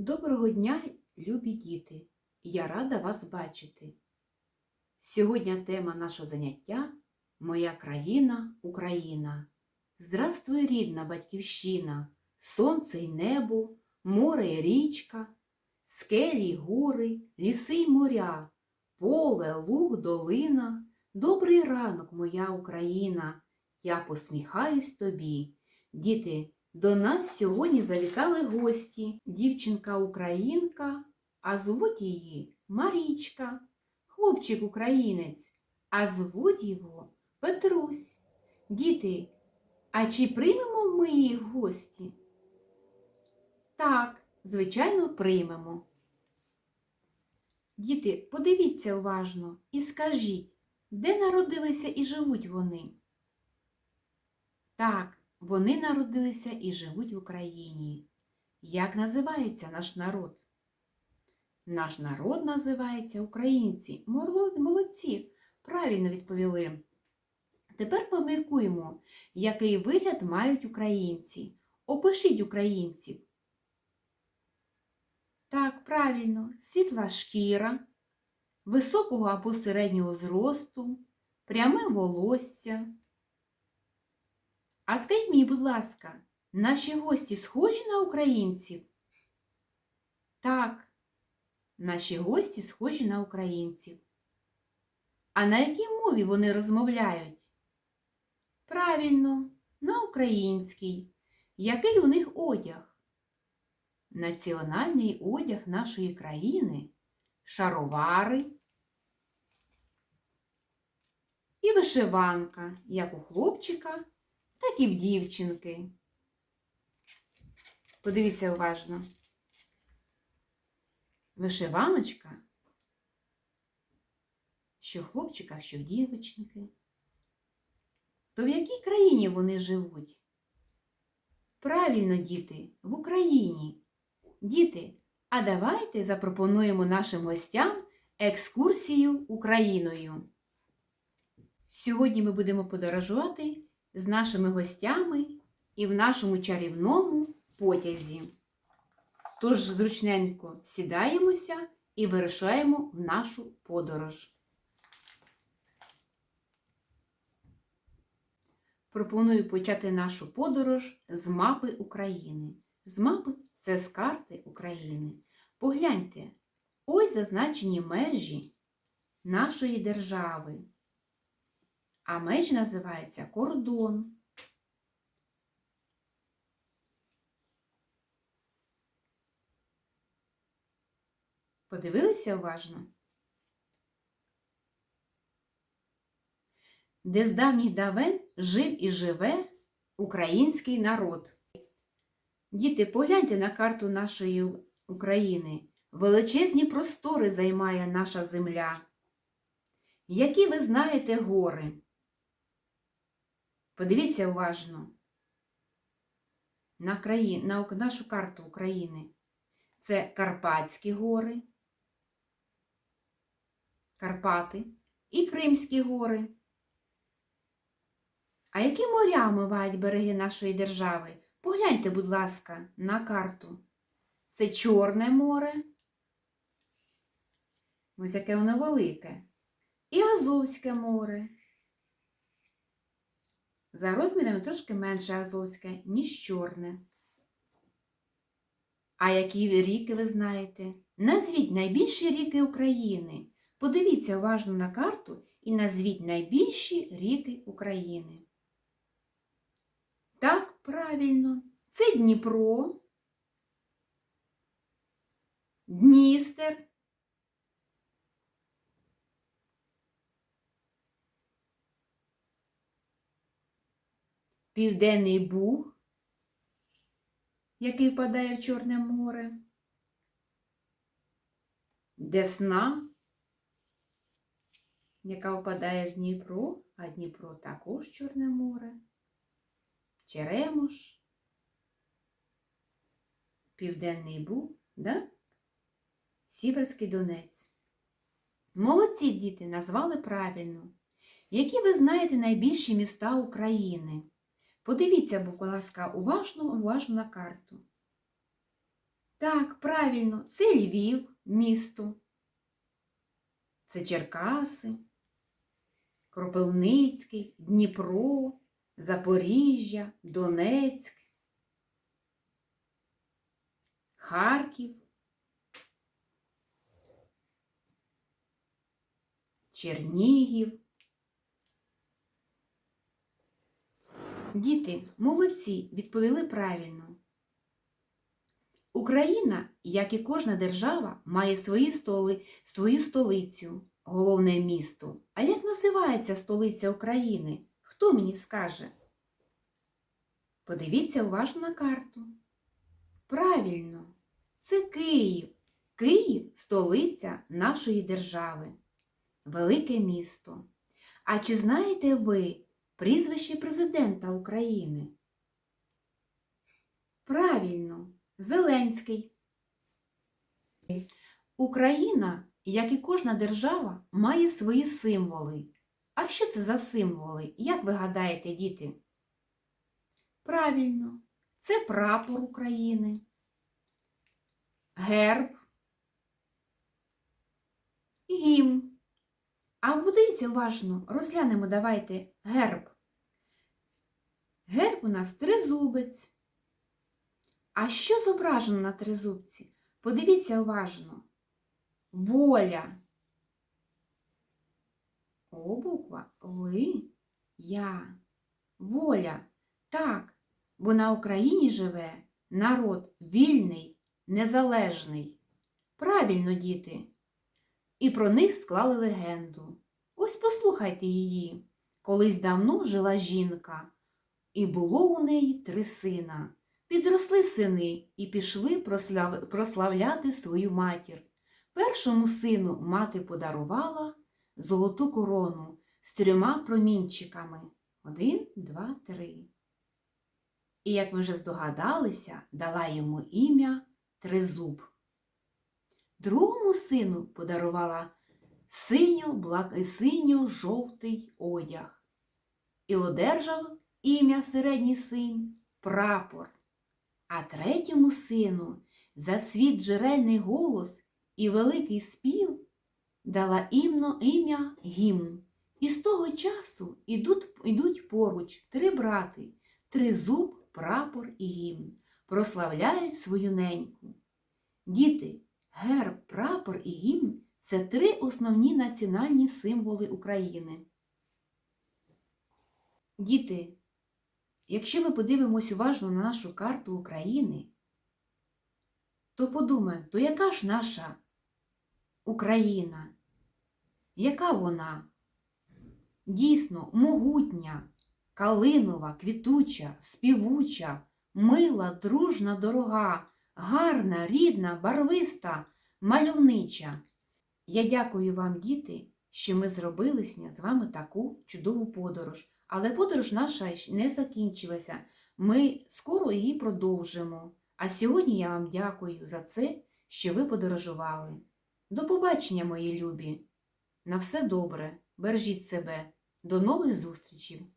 Доброго дня, любі діти! Я рада вас бачити. Сьогодні тема нашого заняття Моя країна Україна. Здравствуй, рідна батьківщина, сонце й небо, море й річка, скелі й гори, ліси й моря, поле, луг, долина. Добрий ранок, моя Україна. Я посміхаюсь тобі. Діти, до нас сьогодні завітали гості, дівчинка-українка, а звуть її Марічка, хлопчик українець, а звуть його Петрусь. Діти, а чи приймемо ми їх гості? Так, звичайно, приймемо. Діти, подивіться уважно і скажіть, де народилися і живуть вони? Так, вони народилися і живуть в Україні. Як називається наш народ? Наш народ називається українці. Молодці, правильно відповіли. Тепер поміркуємо, який вигляд мають українці. Опишіть українців. Так, правильно, світла шкіра, високого або середнього зросту, пряме волосся. А скажіть мені, будь ласка, наші гості схожі на українців? Так, наші гості схожі на українців. А на якій мові вони розмовляють? Правильно, на українській. Який у них одяг? Національний одяг нашої країни шаровари і вишиванка, як у хлопчика, так і в дівчинки. Подивіться уважно. Вишиваночка, що хлопчика, що дівчинки. То в якій країні вони живуть? Правильно, діти, в Україні. Діти, а давайте запропонуємо нашим гостям екскурсію Україною. Сьогодні ми будемо подорожувати з нашими гостями і в нашому чарівному потязі. Тож зручненько сідаємося і вирушаємо в нашу подорож. Пропоную почати нашу подорож з мапи України. З мапи це з карти України. Погляньте, ось зазначені межі нашої держави. А межі називаються кордон. Подивилися уважно? Де з давніх давен жив і живе український народ. Діти, погляньте на карту нашої України. Величезні простори займає наша земля. Які ви знаєте гори? Подивіться уважно на, краї... на нашу карту України. Це Карпатські гори, Карпати і Кримські гори. А які моря омивають береги нашої держави? Погляньте, будь ласка, на карту. Це Чорне море. Ось яке воно велике. І Азовське море. За розмірами трошки менше Азовське, ніж Чорне. А які ріки ви знаєте? Назвіть найбільші ріки України. Подивіться уважно на карту і назвіть найбільші ріки України. Так, правильно. Це Дніпро, Дністер, Південний Буг, який впадає в Чорне море, Десна, яка впадає в Дніпро, а Дніпро також Чорне море. Черемош, Південний Буг, да? Сіверський Донець. Молодці діти назвали правильно. Які ви знаєте найбільші міста України? Подивіться, будь ласка, уважно, уважно на карту. Так, правильно, це Львів, місто. Це Черкаси, Кропивницький, Дніпро, Запоріжжя, Донецьк, Харків, Чернігів. Діти, молодці, відповіли правильно. Україна, як і кожна держава, має свої столи, свою столицю, головне місто. А як називається столиця України? Хто мені скаже? Подивіться уважно на карту. Правильно, це Київ. Київ столиця нашої держави. Велике місто. А чи знаєте ви прізвище президента України? Правильно, Зеленський. Україна, як і кожна держава, має свої символи. А що це за символи? Як ви гадаєте, діти? Правильно, це прапор України, герб, гімн. А подивіться уважно, розглянемо давайте герб. Герб у нас тризубець. А що зображено на тризубці? Подивіться уважно. Воля. О, буква Ли, Я. Воля. Так, бо на Україні живе народ вільний, незалежний. Правильно, діти. І про них склали легенду. Ось послухайте її. Колись давно жила жінка, і було у неї три сина. Підросли сини і пішли прослав... прославляти свою матір. Першому сину мати подарувала золоту корону з трьома промінчиками. Один, два, три. І, як ви вже здогадалися, дала йому ім'я Тризуб. Другому сину подарувала синьо-жовтий одяг і одержав ім'я середній син прапор, а третьому сину за світ джерельний голос і великий спів дала ім'я гімн. І з того часу ідуть, ідуть поруч три брати, тризуб, прапор і гімн, прославляють свою неньку. Діти, герб, прапор і гімн це три основні національні символи України. Діти, якщо ми подивимось уважно на нашу карту України, то подумаємо, то яка ж наша Україна? Яка вона? Дійсно, могутня, калинова, квітуча, співуча, мила, дружна, дорога, гарна, рідна, барвиста, мальовнича. Я дякую вам, діти, що ми зробили з вами таку чудову подорож. Але подорож наша не закінчилася. Ми скоро її продовжимо. А сьогодні я вам дякую за це, що ви подорожували. До побачення, мої любі! На все добре, бережіть себе, до нових зустрічей!